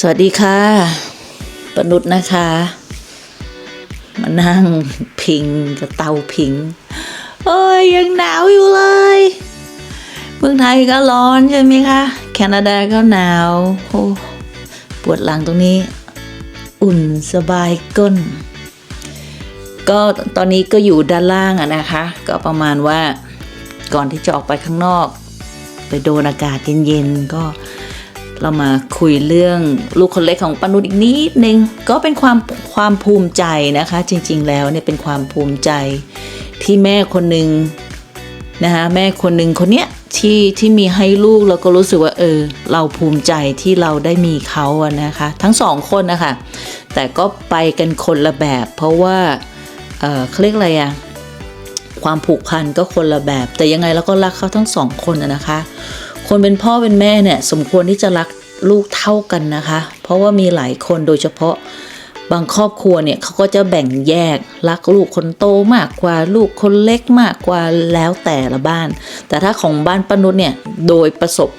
สวัสดีค่ะ ปนุษย์นะคะ มานั่งพิงกับเตาพิง เอ้ย ยังหนาวอยู่เลย เมืองไทยก็ร้อนใช่ไหมคะ แคนาดาก็หนาวโอ้ปวดหลังตรงนี้ อุ่นสบายก้น ก็ตอนนี้ก็อยู่ด้านล่างอะนะคะ ก็ประมาณว่าก่อนที่จะออกไปข้างนอก ไปโดนอากาศเย็นๆก็ เรามาคุยเรื่องลูกคนเล็กของปนุษอีกนิดนึงก็เป็นความความภูมิใจนะคะ จริง ๆ แล้วเนี่ยเป็นความภูมิใจที่แม่คนหนึ่งนะคะแม่คนหนึ่งคนเนี้ยที่ที่มีให้ลูกแล้วก็รู้สึกว่าเออ เราภูมิใจที่เราได้มีเขาอะนะคะ ทั้งสองคนนะคะแต่ก็ไปกันคนละแบบ เพราะว่าเออเขาเรียกอะไรอะความผูกพันก็คนละแบบ แต่ยังไงเราก็รักเขาทั้งสองคนอะนะคะ คนเป็นพ่อเป็นแม่เนี่ยสมควรที่จะรักลูกเท่ากันนะคะ เพราะว่ามีหลายคนโดยเฉพาะบางครอบครัวเนี่ยเขาก็จะแบ่งแยกรักลูกคนโตมากกว่าลูกคนเล็กมากกว่าแล้วแต่ละบ้าน แต่ถ้าของบ้านปนุชเนี่ยโดยประสบ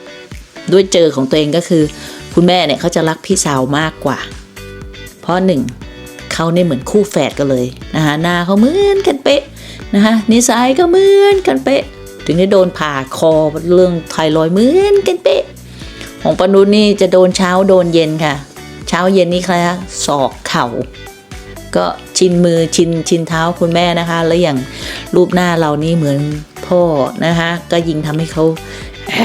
ด้วยเจอของตัวเองก็คือ คุณแม่เนี่ยเขาจะรักพี่สาวมากกว่า เพราะหนึ่งเขาเนี่ยเหมือนคู่แฝดกันเลยนะคะหน้าเขาเหมือนกันเป๊ะนะคะนิสัยก็เหมือนกันเป๊ะ ถึงได้โดนผ่าคอเรื่องไทรอยเหมือนกันเป๊ะ ของปนุษนี่จะโดนเช้าโดนเย็นค่ะ เช้าเย็นนี่ค่ะศอกเข่า ก็ชินมือชินชินเท้าคุณแม่นะคะ แล้วอย่างรูปหน้าเรานี่เหมือนพ่อนะคะ ก็ยิงทำให้เขาเฮ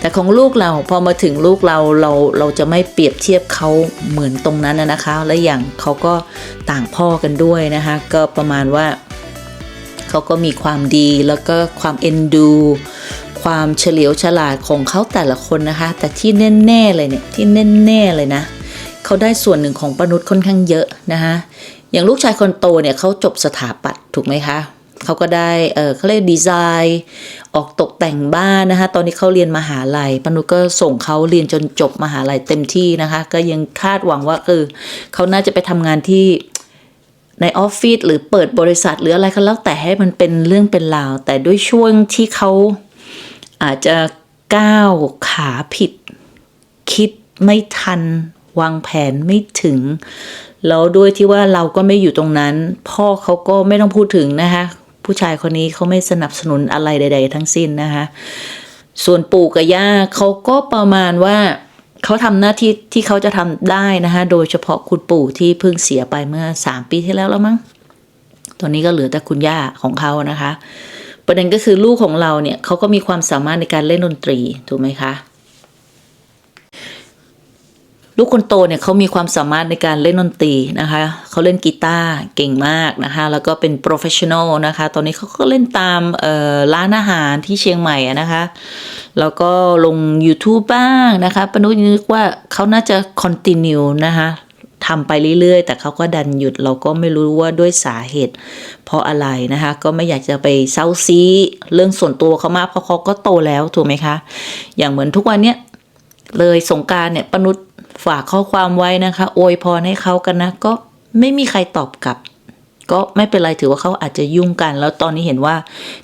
แต่ของลูกเราพอมาถึงลูกเราเราเราจะไม่เปรียบเทียบเขาเหมือนตรงนั้นนะนะคะ และอย่างเขาก็ต่างพ่อกันด้วยนะคะ ก็ประมาณว่า เขาก็มีความดีแล้วก็ความเอ็นดู ความเฉลียวฉลาดของเขาแต่ละคนนะคะ แต่ที่แน่ๆเลยเนี่ยที่แน่ๆเลยนะเขาได้ส่วนหนึ่งของปนุษย์ค่อนข้างเยอะนะคะอย่างลูกชายคนโตเนี่ยเขาจบสถาปัตย์ถูกไหมคะเขาก็ได้ เออเขาเรียกดีไซน์ ออกตกแต่งบ้านนะคะ ตอนนี้เขาเรียนมหาลัยปนุษย์ก็ส่งเขาเรียนจนจบมหาลัยเต็มที่นะคะ ก็ยังคาดหวังว่า เออเขาน่าจะไปทำงานที่ ในออฟฟิศหรือเปิดบริษัทหรืออะไรก็แล้วแต่ให้มันเป็นเรื่องเป็นราว แต่ด้วยช่วงที่เขาอาจจะก้าวขาผิด คิดไม่ทัน วางแผนไม่ถึง แล้วด้วยที่ว่าเราก็ไม่อยู่ตรงนั้น พ่อเขาก็ไม่ต้องพูดถึงนะคะ ผู้ชายคนนี้เขาไม่สนับสนุนอะไรใด ๆ ทั้งสิ้นนะคะ ส่วนปู่กับย่าเขาก็ประมาณว่า เขาทำหน้าที่ที่เขาจะทำได้นะคะโดยเฉพาะคุณปู่ที่เพิ่งเสียไปเมื่อสามปีที่แล้วแล้วมั้งตอนนี้ก็เหลือแต่คุณย่าของเขานะคะ ประเด็นก็คือลูกของเราเนี่ยเขาก็มีความสามารถในการเล่นดนตรีถูกไหมคะ ลูกคนโตเนี่ยเขามีความสามารถในการเล่นดนตรีนะคะเขาเล่นกีตาร์เก่งมากนะคะ แล้วก็เป็นโปรเฟชชั่นอลนะคะ ตอนนี้เขาก็เล่นตามร้านอาหารที่เชียงใหม่นะคะ แล้วก็ลง YouTube บ้างนะคะปนุษย์นึกว่าเขาน่าจะ continue นะคะทำไปเรื่อยๆ แต่เขาก็ดันหยุดเราก็ไม่รู้ว่าด้วยสาเหตุ เพราะอะไรนะคะ ก็ไม่อยากจะไปเซาซีเรื่องส่วนตัวเขามากเพราะเขาก็โตแล้วถูกไหมคะ อย่างเหมือนทุกวันเนี้ยเลยสงการเนี่ยปนุษย ฝากข้อความไว้นะคะ โอยพรให้เขากันนะ ก็ไม่มีใครตอบกลับ ก็ไม่เป็นไรถือว่าเขาอาจจะยุ่งกัน แล้วตอนนี้เห็นว่า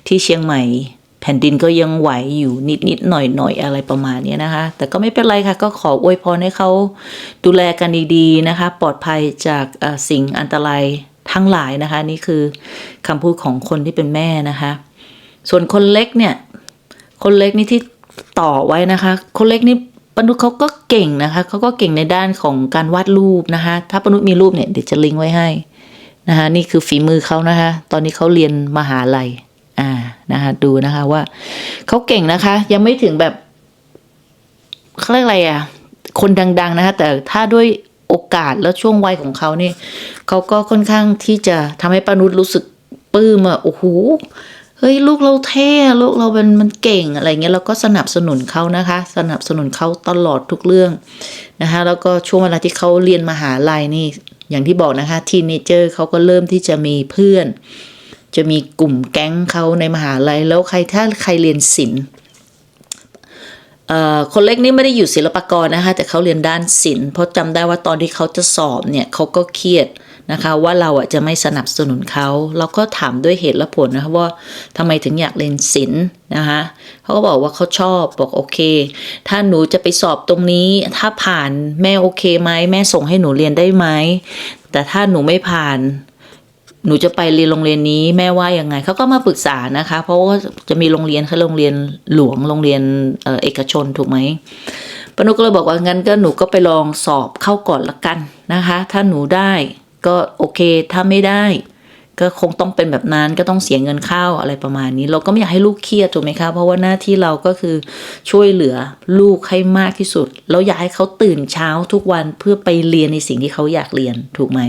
ที่เชียงใหม่ แผ่นดินก็ยังไหวอยู่นิดนิดหน่อยหน่อยอะไรประมาณนี้นะคะ แต่ก็ไม่เป็นไรค่ะ ก็ขออวยพรให้เขาดูแลกันดีๆนะคะ ปลอดภัยจากสิ่งอันตรายทั้งหลายนะคะ นี่คือคำพูดของคนที่เป็นแม่นะคะ ส่วนคนเล็กเนี่ย คนเล็กนี่ที่ต่อไว้นะคะ คนเล็กนี่ ปนุษเขาก็เก่งนะคะเขาก็เก่งในด้านของการวาดรูปนะคะ ถ้าปนุษมีรูปเนี่ยเดี๋ยวจะลิงก์ไว้ให้นะคะนี่คือฝีมือเขานะคะ ตอนนี้เขาเรียนมหาลัยอ่านะคะดูนะคะว่าเขาเก่งนะคะ ยังไม่ถึงแบบเขาเรียกอะไรอะ คนดัง ๆนะคะ แต่ถ้าด้วยโอกาสแล้วช่วงวัยของเขาเนี่ยเขาก็ค่อนข้างที่จะทำให้ปนุษรู้สึกปลื้มอะโอ้โห เฮ้ยลูกเราเท่ลูกเราเป็นมันเก่งอะไรเงี้ยเราก็สนับสนุนเขานะคะ สนับสนุนเขาตลอดทุกเรื่องนะคะแล้วก็ช่วงเวลาที่เขาเรียนมหาลัยนี่อย่างที่บอกนะคะทีเนเจอร์เขาก็เริ่มที่จะมีเพื่อน จะมีกลุ่มแก๊งเขาในมหาลัยแล้วใครถ้าใครเรียนศิลป์คนเล็กนี่ไม่ได้อยู่ศิลปากรนะคะแต่เขาเรียนด้านศิลป์เพราะจำได้ว่าตอนที่เขาจะสอบเนี่ยเขาก็เครียด นะคะ ว่าเราอะจะไม่สนับสนุนเขาเราก็ถามด้วยเหตุและผลนะคะว่าทำไมถึงอยากเรียนศิลป์นะคะเขาก็บอกว่าเขาชอบบอกโอเค ถ้าหนูจะไปสอบตรงนี้ ถ้าผ่านแม่โอเคไหมแม่ส่งให้หนูเรียนได้ไหมแต่ถ้าหนูไม่ผ่านหนูจะไปเรียนโรงเรียนนี้แม่ว่ายังไงเขาก็มาปรึกษานะคะ เพราะว่าจะมีโรงเรียนคือโรงเรียนหลวงโรงเรียนเออเอกชนถูกไหมปนุกก็เลยบอกว่างั้นก็หนูก็ไปลองสอบเข้าก่อนละกันนะคะ ถ้าหนูได้ ก็โอเคถ้าไม่ได้ ก็คงต้องเป็นแบบนั้นก็ต้องเสียเงินข้าวอะไรประมาณนี้ เราก็ไม่อยากให้ลูกเครียดถูกไหมคะเพราะว่าหน้าที่เราก็คือช่วยเหลือลูกให้มากที่สุดเราอยากให้เขาตื่นเช้าทุกวันเพื่อไปเรียนในสิ่งที่เขาอยากเรียนถูกไหม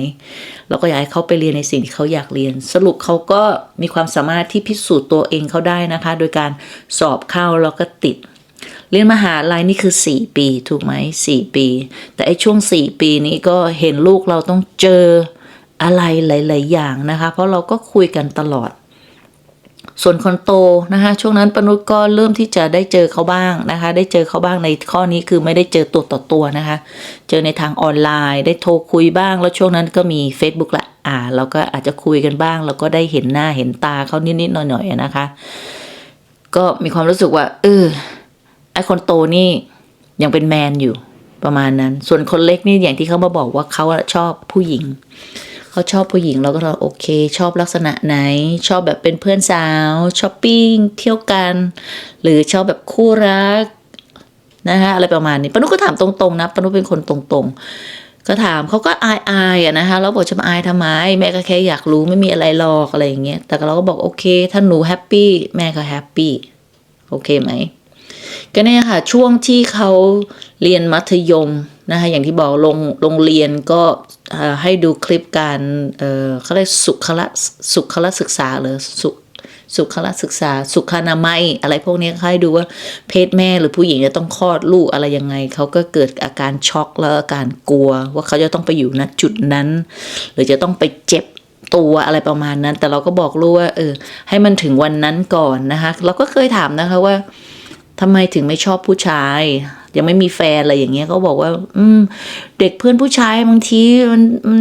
เราก็อยากให้เขาไปเรียนในสิ่งที่เขาอยากเรียน สรุปเขาก็มีความสามารถที่พิสูจน์ตัวเองเขาได้นะคะ โดยการสอบเข้าแล้วก็ติด เรียนมหาลัยนี่คือ 4 ปีถูกไหม4ปี แต่ไอ้ช่วง 4 ปีนี้ก็เห็นลูกเราต้องเจออะไรหลาย ๆ อย่างนะคะ เพราะเราก็คุยกันตลอด ส่วนคนโตนะคะช่วงนั้นปนุษก็เริ่มที่จะได้เจอเขาบ้างนะคะ ได้เจอเขาบ้างในข้อนี้คือไม่ได้เจอตัวต่อตัวนะคะ เจอในทางออนไลน์ ได้โทรคุยบ้าง แล้วช่วงนั้นก็มี Facebook ละอ่าเราก็อาจจะคุยกันบ้าง แล้วก็ได้เห็นหน้าเห็นตาเขานิด ๆ หน่อย ๆ นะคะ ก็มีความรู้สึกว่า เออ ไอคนโตนี่ยังเป็นแมนอยู่ประมาณนั้น ส่วนคนเล็กนี่อย่างที่เขามาบอกว่าเขาชอบผู้หญิง เขาชอบผู้หญิงเราก็เราโอเค ชอบลักษณะไหน ชอบแบบเป็นเพื่อนสาวช้อปปิ้งเที่ยวกัน หรือชอบแบบคู่รักนะคะอะไรประมาณนี้ปนุก็ถามตรงๆนะปนุเป็นคนตรงๆ ก็ถามเขาก็อายอายๆอะนะคะเราบอกจะมาอายทำไม แม่ก็แค่อยากรู้ไม่มีอะไรหรอกอะไรอย่างเงี้ยแต่เราก็บอกโอเค ถ้าหนูแฮปปี้แม่ก็แฮปปี้โอเคไหม ก็เนี่ยค่ะช่วงที่เขาเรียนมัธยมนะคะอย่างที่บอกโรงโรงเรียนก็ให้ดูคลิปการเออเขาเรียกสุขละสุขละศึกษาหรือสุสุขละศึกษา สุขนามัย อะไรพวกนี้ให้ดูว่าเพศแม่หรือผู้หญิงจะต้องคลอดลูกอะไรยังไง เขาก็เกิดอาการช็อกแล้วอาการกลัว ว่าเขาจะต้องไปอยู่ณจุดนั้น หรือจะต้องไปเจ็บตัวอะไรประมาณนั้น แต่เราก็บอกลูกว่าเออให้มันถึงวันนั้นก่อนนะคะ เราก็เคยถามนะคะว่า ทำไมถึงไม่ชอบผู้ชาย ยังไม่มีแฟนอะไรอย่างเงี้ยก็บอกว่า อืม เด็กเพื่อนผู้ชายบางทีมันมัน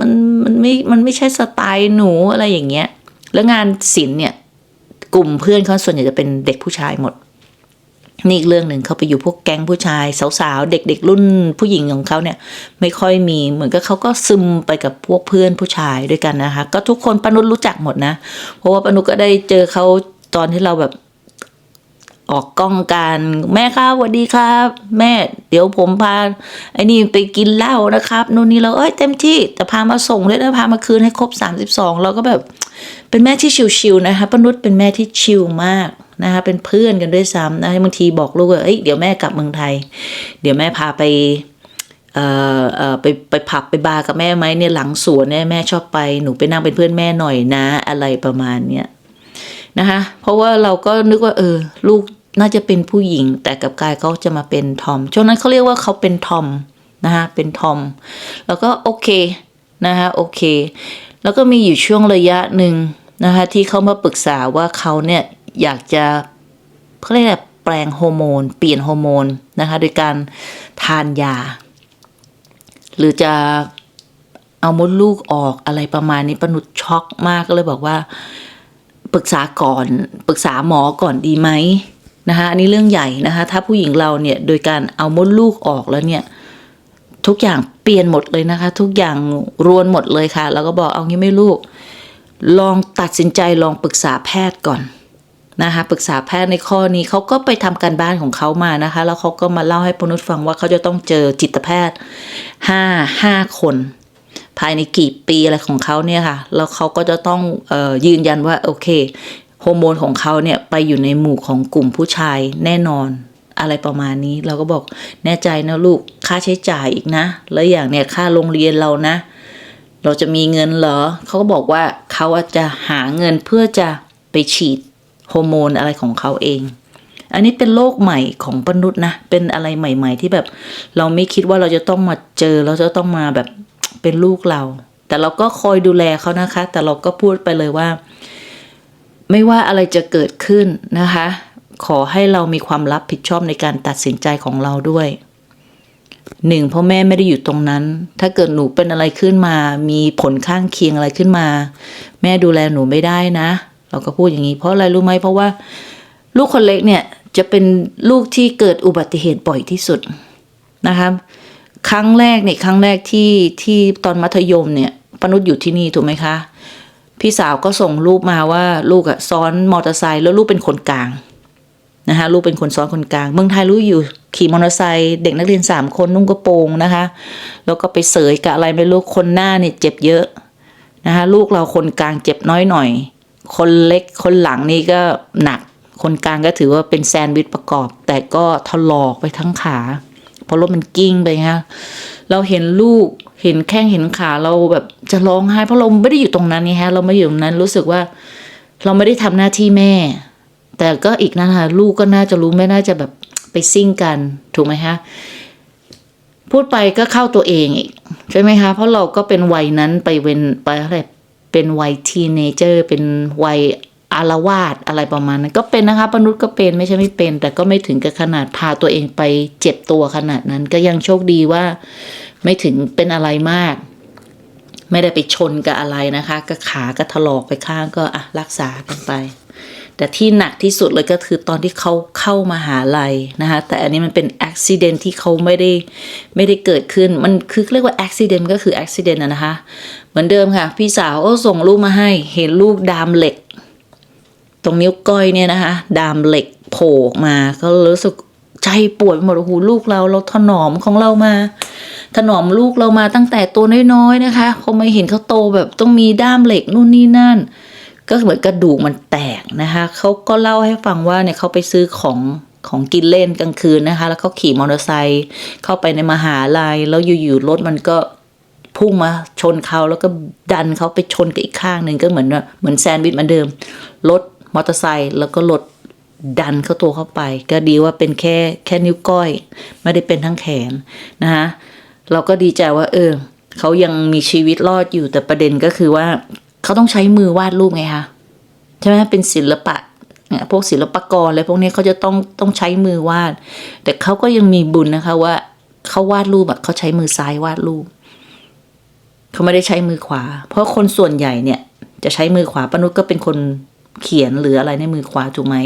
มันมันไม่มันไม่ใช่สไตล์หนูอะไรอย่างเงี้ย แล้วงานศิลป์เนี่ย กลุ่มเพื่อนเขาส่วนใหญ่จะเป็นเด็กผู้ชายหมดนี่อีกเรื่องหนึ่งเขาไปอยู่พวกแก๊งผู้ชาย สาวๆ เด็กๆรุ่นผู้หญิงของเขาเนี่ย ไม่ค่อยมีเหมือนกับเขาก็ซึมไปกับพวกเพื่อนผู้ชายด้วยกันนะคะ ก็ทุกคนปานุษรู้จักหมดนะ เพราะว่าปานุษก็ได้เจอเขาตอนที่เราแบบ ออกกล้องกันแม่ครับสวัสดีครับ แม่ เดี๋ยวผมพาไอ้นี่ไปกินเหล้านะครับนู่นนี่เราเอ้ยเต็มที่แต่พามาส่งด้วยนะพามาคืนให้ครบ 32 เราก็แบบ เป็นแม่ที่ชิวๆนะคะป้านุชเป็นแม่ที่ชิลมากนะคะเป็นเพื่อนกันด้วยซ้ำนะบางทีบอกลูกว่าเอ้ยเดี๋ยวแม่กลับเมืองไทย เดี๋ยวแม่พาไปเอ่อเอ่อไปไปผับไปบาร์กับแม่ไหมเนี่ยหลังสวนเนี่ยแม่ชอบไปหนูไปนั่งเป็นเพื่อนแม่หน่อยนะ อะไรประมาณเนี้ย นะคะเพราะว่าเราก็นึกว่าเออ ลูกน่าจะเป็นผู้หญิง แต่กับกายเขาจะมาเป็นทอมช่วงนั้นเขาเรียกว่าเขาเป็นทอมนะคะเป็นทอม แล้วก็โอเคนะคะโอเค แล้วก็มีอยู่ช่วงระยะหนึ่งนะคะที่เขามาปรึกษาว่าเขาเนี่ยอยากจะเขาเรียกอะไรแปลงฮอร์โมน เปลี่ยนฮอร์โมนนะคะโดยการทานยา หรือจะเอามดลูกออกอะไรประมาณนี้ปนุษช็อกมากก็เลยบอกว่า ปรึกษาก่อน ปรึกษาหมอก่อนดีไหมนะคะอันนี้เรื่องใหญ่นะคะ ถ้าผู้หญิงเราเนี่ยโดยการเอามดลูกออกแล้วเนี่ย ทุกอย่างเปลี่ยนหมดเลยนะคะ ทุกอย่างรวนหมดเลยค่ะ แล้วก็บอกเอางี้ไม่ลูก ลองตัดสินใจลองปรึกษาแพทย์ก่อนนะคะปรึกษาแพทย์ในข้อนี้เขาก็ไปทำการบ้านของเขามานะคะ แล้วเขาก็มาเล่าให้ปนุษฟังว่าเขาจะต้องเจอจิตแพทย์ห้าห้าคน ภายในกี่ปีอะไรของเขาเนี่ยค่ะ แล้วเขาก็จะต้องออยืนยันว่า โอเคฮอร์โมนของเขาเนี่ยไปอยู่ในหมู่ของกลุ่มผู้ชายแน่นอนอะไรประมาณนี้เราก็บอกแน่ใจนะลูกค่าใช้จ่ายอีกนะ แล้วอย่างเนี่ยค่าโรงเรียนเรานะ เราจะมีเงินเหรอเขาก็บอกว่าเขาจะหาเงินเพื่อจะไปฉีดฮอร์โมนอะไรของเขาเอง อันนี้เป็นโลกใหม่ของมนุษย์นะ เป็นอะไรใหม่ ๆ ที่แบบ เราไม่คิดว่าเราจะต้องมาเจอ เราจะต้องมาแบบ เป็นลูกเรา แต่เราก็คอยดูแลเขานะคะ แต่เราก็พูดไปเลยว่า ไม่ว่าอะไรจะเกิดขึ้นนะคะ ขอให้เรามีความรับผิดชอบในการตัดสินใจของเราด้วยหนึ่งเพราะแม่ไม่ได้อยู่ตรงนั้น ถ้าเกิดหนูเป็นอะไรขึ้นมา มีผลข้างเคียงอะไรขึ้นมา แม่ดูแลหนูไม่ได้นะ เราก็พูดอย่างนี้ เพราะอะไรรู้ไหมเพราะว่า ลูกคนเล็กเนี่ยจะเป็นลูกที่เกิดอุบัติเหตุบ่อยที่สุดนะคะ ครั้งแรกเนี่ยครั้งแรกที่ที่ตอนมัธยมเนี่ยปนุษย์อยู่ที่นี่ถูกไหมคะ พี่สาวก็ส่งรูปมาว่าลูกอะซ้อนมอเตอร์ไซค์แล้วลูกเป็นคนกลางนะคะลูกเป็นคนซ้อนคนกลาง เมืองไทยรู้อยู่ขี่มอเตอร์ไซค์เด็กนักเรียนสามคนนุ่งกระโปรงนะคะ แล้วก็ไปเสยกับอะไรไม่รู้คนหน้าเนี่ยเจ็บเยอะนะคะลูกเราคนกลางเจ็บน้อยหน่อย คนเล็กคนหลังนี่ก็หนัก คนกลางก็ถือว่าเป็นแซนด์วิชประกอบ แต่ก็ถลอกไปทั้งขา พราะรถมันกิ้งไปฮะเราเห็นลูกเห็นแข้งเห็นขาเราแบบจะร้องไห้เพราะเราไม่ได้อยู่ตรงนั้นนี่ฮะ เราไม่อยู่ตรงนั้นรู้สึกว่า เราไม่ได้ทำหน้าที่แม่ แต่ก็อีกนะคะลูกก็น่าจะรู้ไม่น่าจะแบบไปซิ่งกันถูกไหมคะพูดไปก็เข้าตัวเองอีกใช่ไหมคะ เพราะเราก็เป็นวัยนั้นไปเป็นไปอะไรเป็นวัยทีเนเจอร์ เป็นวัย อารวาสอะไรประมาณนั้นก็เป็นนะคะปนุษย์ก็เป็นไม่ใช่ไม่เป็น แต่ก็ไม่ถึงกับขนาดพาตัวเองไปเจ็บตัวขนาดนั้น ก็ยังโชคดีว่าไม่ถึงเป็นอะไรมาก ไม่ได้ไปชนกับอะไรนะคะก็ขาก็ถลอกไปข้างก็อะรักษากันไป แต่ที่หนักที่สุดเลยก็คือตอนที่เขาเข้ามาหาลัยนะคะแต่อันนี้มันเป็นอุบิเหตุที่เขาไม่ได้ไม่ได้เกิดขึ้นมันคือเรียกว่าอุบิเหตุก็คืออุบิเหตุนะนะคะ เหมือนเดิมค่ะ พี่สาวก็ส่งรูปมาให้เห็นลูกดามเหล็ก ตรงนิ้วก้อยเนี่ยนะคะ ดามเหล็กโผล่ออกมา ก็รู้สึกใจปวดไปหมดโอ้โหลูกเราเราถนอมของเรามา ถนอมลูกเรามาตั้งแต่ตัวน้อยๆนะคะพอมาเห็นเขาโตแบบต้องมีด้ามเหล็กนู่นนี่นั่น ก็เหมือนกระดูกมันแตกนะคะเขาก็เล่าให้ฟังว่าเนี่ยเขาไปซื้อของของกินเล่นกลางคืนนะคะ แล้วเขาขี่มอเตอร์ไซค์เข้าไปในมหาลัยแล้วอยู่ๆรถมันก็พุ่งมาชนเขาแล้วก็ดันเขาไปชนกับอีกข้างหนึ่งก็เหมือนว่าเหมือนแซนด์วิชเหมือนเดิมรถ มอเตอร์ไซค์แล้วก็รถดันเข้าตัวเข้าไป ก็ดีว่าเป็นแค่แค่นิ้วก้อย ไม่ได้เป็นทั้งแขนนะคะเราก็ดีใจว่าเออเขายังมีชีวิตรอดอยู่แต่ประเด็นก็คือว่าเขาต้องใช้มือวาดรูปไงคะใช่ไหมเป็นศิลปะพวกศิลปกรอะไรพวกนี้เขาจะต้องต้องใช้มือวาด แต่เขาก็ยังมีบุญนะคะว่าเขาวาดรูปอะเขาใช้มือซ้ายวาดรูปเขาไม่ได้ใช้มือขวา เพราะคนส่วนใหญ่เนี่ย จะใช้มือขวาปนุษก็เป็นคน เขียนหรืออะไรในมือขวาถูกไหม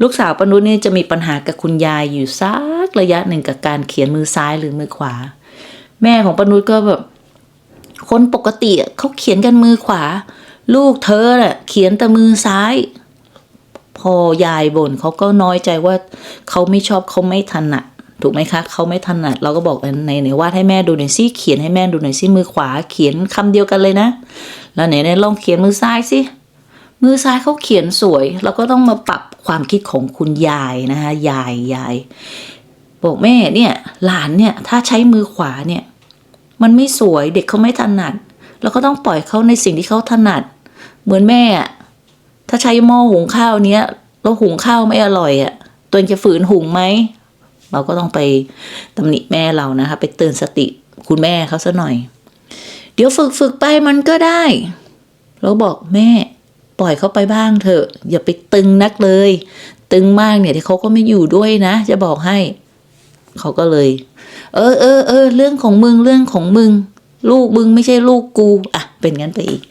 ลูกสาวปนุษนี่จะมีปัญหากับคุณยายอยู่สักระยะหนึ่งกับการเขียนมือซ้ายหรือมือขวา แม่ของปนุษก็แบบคนปกติเขาเขียนกันมือขวา ลูกเธอน่ะเขียนแต่มือซ้าย พอยายบ่นเขาก็น้อยใจว่าเขาไม่ชอบเขาไม่ถนัดถูกไหมคะเขาไม่ถนัดเราก็บอกในไหนวาดให้แม่ดูหน่อยสิเขียนให้แม่ดูหน่อยสิมือขวาเขียนคำเดียวกันเลยนะ แล้วไหนไหนลองเขียนมือซ้ายสิ มือซ้ายเขาเขียนสวยเราก็ต้องมาปรับความคิดของคุณยายนะคะยายยายบอกแม่เนี่ยหลานเนี่ยถ้าใช้มือขวาเนี่ยมันไม่สวยเด็กเขาไม่ถนัดเราก็ต้องปล่อยเขาในสิ่งที่เขาถนัด เหมือนแม่ถ้าใช้หม้อหุงข้าวเนี้ยแล้วหุงข้าวไม่อร่อยอะ่ะตัวเองจะฝืนหุงไหมเราก็ต้องไปตำหนิแม่เรานะคะ ไปเตือนสติคุณแม่เขาซะหน่อย เดี๋ยวฝึกฝึกไปมันก็ได้เราบอกแม่ ปล่อยเขาไปบ้างเถอะ อย่าไปตึงนักเลย ตึงมากเนี่ยที่เขาก็ไม่อยู่ด้วยนะ จะบอกให้ เขาก็เลย เออเออเออเรื่องของมึงเรื่องของมึง ลูกมึงไม่ใช่ลูกกูอะเป็นงั้นไปอีก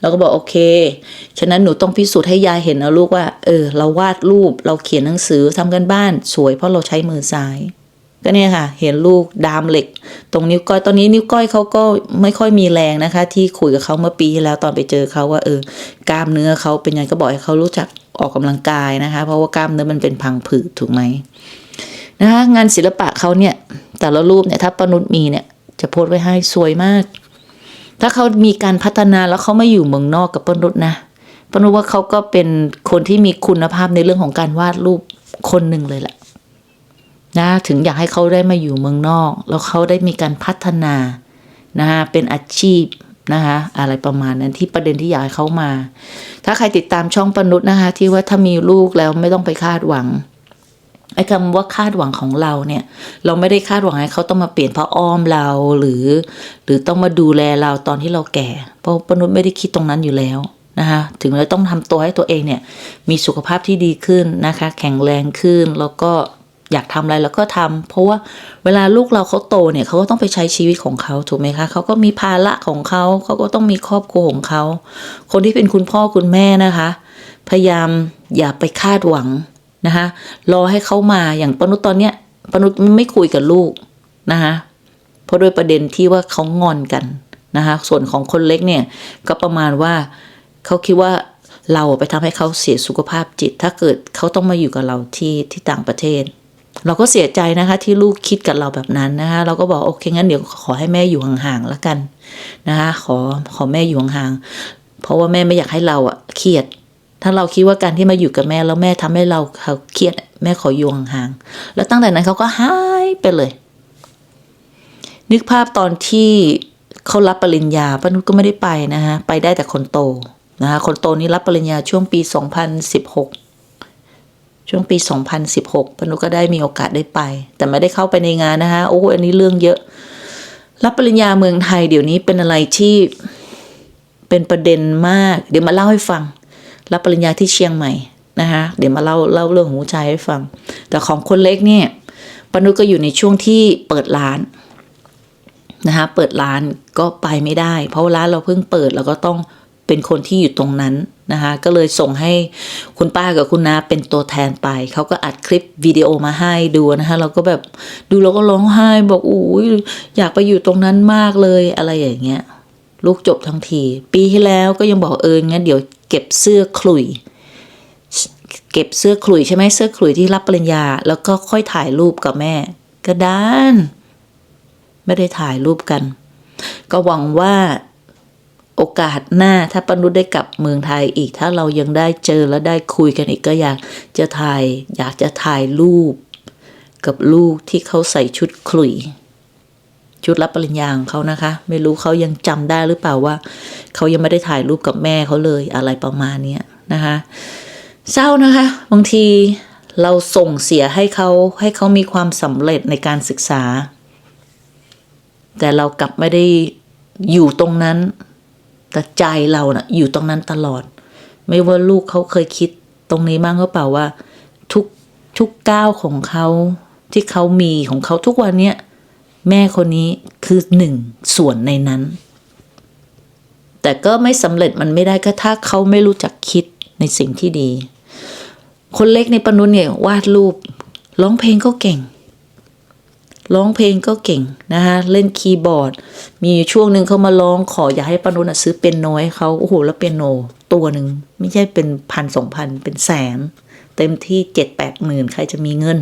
เราก็บอกโอเค ฉะนั้นหนูต้องพิสูจน์ให้ยายเห็นนะลูกว่า เออ เราวาดรูป เราเขียนหนังสือทำกันบ้าน สวยเพราะเราใช้มือซ้าย ก็เนี่ยค่ะ เห็นลูกดามเหล็ก ตรงนิ้วก้อยตอนนี้นิ้วก้อยเขาก็ไม่ค่อยมีแรงนะคะ ที่คุยกับเขาเมื่อปีที่แล้วตอนไปเจอเขาว่าเออกล้ามเนื้อเขาเป็นยังไงก็บอกให้เขารู้จักออกกำลังกายนะคะ เพราะว่ากล้ามเนื้อมันเป็นพังผืดถูกไหมนะคะงานศิลปะเขาเนี่ย แต่ละรูปเนี่ยถ้าปนุษย์มีเนี่ย จะโพสไว้ให้สวยมาก ถ้าเขามีการพัฒนาแล้วเขาไม่อยู่เมืองนอกกับปนุษย์นะปนุษย์ว่าเขาก็เป็นคนที่มีคุณภาพในเรื่องของการวาดรูปคนหนึ่งเลยแหละ นะถึงอยากให้เขาได้มาอยู่เมืองนอก แล้วเขาได้มีการพัฒนานะคะเป็นอาชีพนะคะอะไรประมาณนั้นที่ประเด็นที่อยากให้เขามา ถ้าใครติดตามช่องปนุษย์นะคะที่ว่าถ้ามีลูกแล้วไม่ต้องไปคาดหวังไอ้คำว่าคาดหวังของเราเนี่ย เราไม่ได้คาดหวังให้เขาต้องมาเปลี่ยนผ้าอ้อมเราหรือ หรือต้องมาดูแลเราตอนที่เราแก่ เพราะปนุษย์ไม่ได้คิดตรงนั้นอยู่แล้วนะคะถึงเราต้องทำตัวให้ตัวเองเนี่ยมีสุขภาพที่ดีขึ้นนะคะ แข็งแรงขึ้นแล้วก็ อยากทำอะไรแล้วก็ทำเพราะว่าเวลาลูกเราเขาโตเนี่ยเขาก็ต้องไปใช้ชีวิตของเขาถูกไหมคะเขาก็มีภาระของเขาเขาก็ต้องมีครอบครัวของเขา คนที่เป็นคุณพ่อคุณแม่นะคะ พยายามอย่าไปคาดหวังนะคะรอให้เขามาอย่างปนุษย์ตอนเนี้ยปนุษย์ไม่คุยกับลูกนะคะเพราะด้วยประเด็นที่ว่าเขางอนกันนะคะส่วนของคนเล็กเนี่ยก็ประมาณว่าเขาคิดว่าเราไปทำให้เขาเสียสุขภาพจิต ถ้าเกิดเขาต้องมาอยู่กับเราที่ที่ต่างประเทศ เราก็เสียใจนะคะที่ลูกคิดกับเราแบบนั้นนะคะเราก็บอกโอเคงั้นเดี๋ยวขอให้แม่อยู่ห่างๆแล้วกันนะคะขอขอแม่อยู่ห่างๆเพราะว่าแม่ไม่อยากให้เราอะเครียด ถ้าเราคิดว่าการที่มาอยู่กับแม่แล้วแม่ทำให้เราเขาเครียด แม่ขออยู่ห่างๆแล้วตั้งแต่นั้นเขาก็หายไปเลย นึกภาพตอนที่เขารับปริญญาป้านุชก็ไม่ได้ไปนะฮะไปได้แต่คนโตนะคะคนโตนี่รับปริญญาช่วงปี 2016 ช่วงปี 2016 ปนุก็ได้มีโอกาสได้ไป แต่ไม่ได้เข้าไปในงานนะคะโอ้อันนี้เรื่องเยอะ รับปริญญาเมืองไทยเดี๋ยวนี้เป็นอะไรที่เป็นประเด็นมาก เดี๋ยวมาเล่าให้ฟัง รับปริญญาที่เชียงใหม่นะคะเดี๋ยวมาเล่าเล่าเรื่องหัวใจให้ฟัง แต่ของคนเล็กเนี่ยปนุก็อยู่ในช่วงที่เปิดร้านนะคะเปิดร้านก็ไปไม่ได้ เพราะร้านเราเพิ่งเปิดเราก็ต้องเป็นคนที่อยู่ตรงนั้น นะคะก็เลยส่งให้คุณป้ากับคุณน้าเป็นตัวแทนไป เขาก็อัดคลิปวิดีโอมาให้ดูนะคะเราก็แบบดูเราก็ร้องไห้บอกอู้ยอยากไปอยู่ตรงนั้นมากเลยอะไรอย่างเงี้ยลูกจบทั้งที ปีที่แล้วก็ยังบอกเอองั้นเดี๋ยวเก็บเสื้อคลุย เก็บเสื้อคลุยใช่ไหมเสื้อคลุยที่รับปริญญา แล้วก็ค่อยถ่ายรูปกับแม่ก็ด้าน ไม่ได้ถ่ายรูปกัน ก็หวังว่า โอกาสหน้าถ้าปนุษย์ได้กลับเมืองไทยอีก ถ้าเรายังได้เจอและได้คุยกันอีกก็อยากจะถ่าย อยากจะถ่ายรูป กับลูกที่เขาใส่ชุดขลุยชุดรับปริญญาของเขานะคะ ไม่รู้เขายังจำได้หรือเปล่าว่าเขายังไม่ได้ถ่ายรูปกับแม่เขาเลยอะไรประมาณเนี้ยนะคะ เศร้านะคะ บางทีเราส่งเสียให้เขาให้เขามีความสำเร็จในการศึกษา แต่เรากลับไม่ได้อยู่ตรงนั้น แต่ใจเรานะ่ะอยู่ตรงนั้นตลอด ไม่ว่าลูกเขาเคยคิดตรงนี้บ้างก็เปล่าว่า ทุกทุกก้าวของเขาที่เขามีของเขาทุกวันเนี้ยแม่คนนี้คือหนึ่งส่วนในนั้น แต่ก็ไม่สำเร็จมันไม่ได้ก็ถ้าเขาไม่รู้จักคิดในสิ่งที่ดี คนเล็กในปนุนเนี่ยวาดรูปร้องเพลงก็เก่ง ร้องเพลงก็เก่งนะคะเล่นคีย์บอร์ด มีช่วงหนึ่งเขามาร้องขออยากให้ปานุนซื้อเป็นโนให้เขาโอ้โหแล้วเป็นโนตัวหนึ่งไม่ใช่เป็นพันสองพันเป็นแสน เต็มที่เจ็ดแปดหมื่นใครจะมีเงิน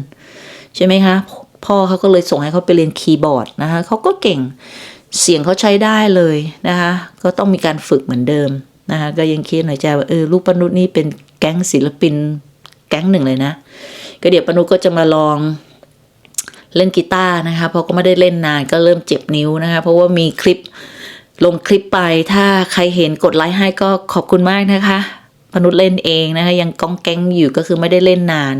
ใช่ไหมคะ พ่อเขาก็เลยส่งให้เขาไปเรียนคีย์บอร์ดนะคะเขาก็เก่งเสียงเขาใช้ได้เลยนะคะก็ต้องมีการฝึกเหมือนเดิมนะคะก็ยังคิดในใจว่าเออลูกปนุษนี่เป็นแก๊งศิลปินแก๊งหนึ่งเลยนะ ก็เดี๋ยวปนุษก็จะมาลอง เล่นกีตาร์นะคะเพราะก็ไม่ได้เล่นนานก็เริ่มเจ็บนิ้วนะคะ เพราะว่ามีคลิปลงคลิปไปถ้าใครเห็นกดไลค์ให้ก็ขอบคุณมากนะคะมนุษย์เล่นเองนะคะยังก้องแก๊งอยู่ก็คือไม่ได้เล่นนาน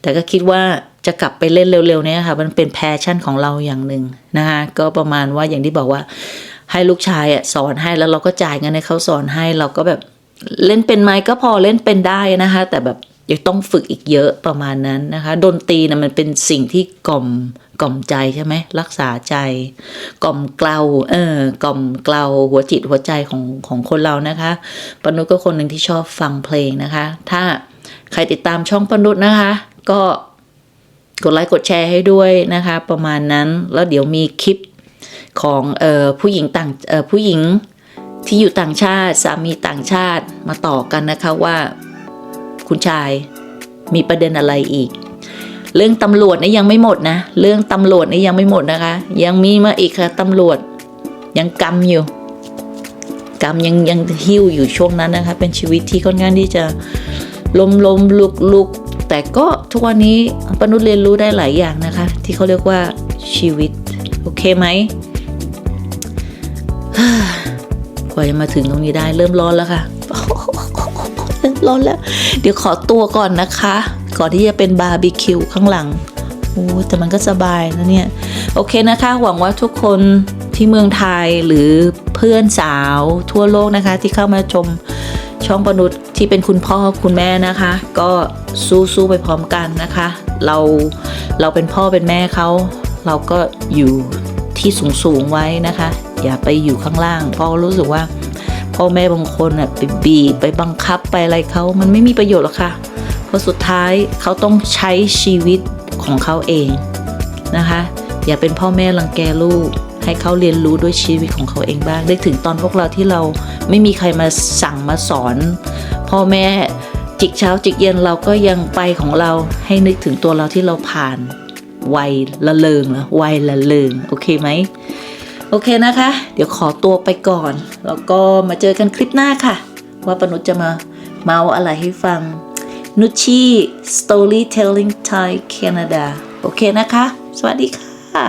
แต่ก็คิดว่าจะกลับไปเล่นเร็วๆนี่ยค่ะ มันเป็นแพชชั่นของเราอย่างหนึ่งนะคะก็ประมาณว่าอย่างที่บอกว่า ให้ลูกชายอะสอนให้แล้วเราก็จ่ายเงินให้เขาสอนให้เราก็แบบเล่นเป็นไหมก็พอเล่นเป็นได้นะคะ แต่แบบ ยังต้องฝึกอีกเยอะประมาณนั้นนะคะดนตรีนะมันเป็นสิ่งที่กล่อมกล่อมใจใช่ไหมรักษาใจ กล่อมเกลาเออกล่อมเกลาหัวจิตหัวใจของของคนเรานะคะปนุษก็คนหนึ่งที่ชอบฟังเพลงนะคะ ถ้าใครติดตามช่องปนุษนะคะ ก็กดไลค์กดแชร์ให้ด้วยนะคะ ประมาณนั้นแล้วเดี๋ยวมีคลิปของเออผู้หญิงต่างเออผู้หญิงที่อยู่ต่างชาติสามีต่างชาติมาต่อกันนะคะว่า คุณชาย มีประเด็นอะไรอีก เรื่องตำรวจนี่ยังไม่หมดนะ เรื่องตำรวจนี่ยังไม่หมดนะคะ ยังมีมาอีกค่ะตำรวจ ยังกำอยู่กำยังยังหิ้วอยู่ช่วงนั้นนะคะ เป็นชีวิตที่ค่อนข้างที่จะล้มล้มลุกลุกแต่ก็ทุกวันนี้ปนุษย์เรียนรู้ได้หลายอย่างนะคะ ที่เขาเรียกว่าชีวิต โอเคไหมกว่าจะมาถึงตรงนี้ได้เริ่มร้อนแล้วค่ะ ร้อนแล้ว เดี๋ยวขอตัวก่อนนะคะ ก่อนที่จะเป็นบาร์บีคิวข้างหลังโอ้แต่มันก็สบายนะเนี่ย โอเคนะคะ หวังว่าทุกคนที่เมืองไทยหรือเพื่อนสาวทั่วโลกนะคะ ที่เข้ามาชมช่องปนุษที่เป็นคุณพ่อคุณแม่นะคะ ก็สู้สู้ไปพร้อมกันนะคะ เราเราเป็นพ่อเป็นแม่เขาเราก็อยู่ที่สูงๆไว้นะคะ อย่าไปอยู่ข้างล่าง เพราะรู้สึกว่า พ่อแม่บางคนอะไปบีบไปบังคับไปอะไรเขามันไม่มีประโยชน์หรอกค่ะ เพราะสุดท้ายเขาต้องใช้ชีวิตของเขาเองนะคะ อย่าเป็นพ่อแม่รังแกลูก ให้เขาเรียนรู้ด้วยชีวิตของเขาเองบ้างได้ถึงตอนพวกเราที่เราไม่มีใครมาสั่งมาสอน พ่อแม่จิกเช้าจิกเย็นเราก็ยังไปของเราให้นึกถึงตัวเราที่เราผ่านวัยละเลงแล้ววัยละเลงโอเคไหม โอเคนะคะ เดี๋ยวขอตัวไปก่อน แล้วก็มาเจอกันคลิปหน้าค่ะ ว่าปนุชจะมาเมาอะไรให้ฟังนุชชี่ Storytelling Thai Canada โอเคนะคะ สวัสดีค่ะ